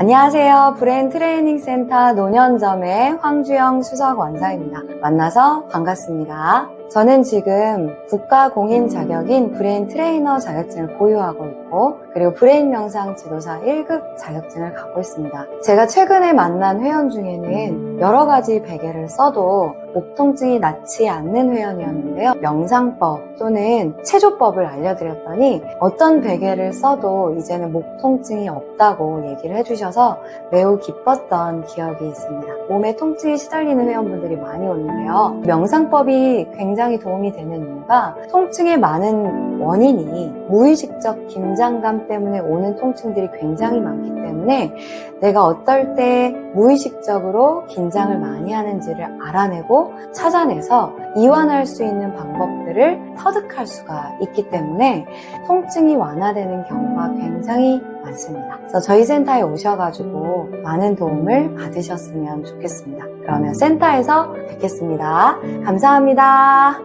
안녕하세요. 브레인 트레이닝 센터 노년점의 황주영 수석 원장입니다. 만나서 반갑습니다. 저는 지금 국가 공인 자격인 브레인 트레이너 자격증을 보유하고 있고, 그리고 브레인 명상 지도사 1급 자격증을 갖고 있습니다. 제가 최근에 만난 회원 중에는 여러 가지 베개를 써도 목 통증이 낫지 않는 회원이었는데요. 명상법 또는 체조법을 알려드렸더니 어떤 베개를 써도 이제는 목 통증이 없다고 얘기를 해주셔서 매우 기뻤던 기억이 있습니다. 몸에 통증이 시달리는 회원분들이 많이 오는데요. 명상법이 굉장히 도움이 되는 이유가 통증의 많은 원인이 무의식적 긴장감 때문에 오는 통증들이 굉장히 많기 때문에 내가 어떨 때 무의식적으로 긴장을 많이 하는지를 알아내고 찾아내서 이완할 수 있는 방법들을 터득할 수가 있기 때문에 통증이 완화되는 경우가 굉장히 많습니다. 그래서 저희 센터에 오셔가지고 많은 도움을 받으셨으면 좋겠습니다. 그러면 센터에서 뵙겠습니다. 감사합니다.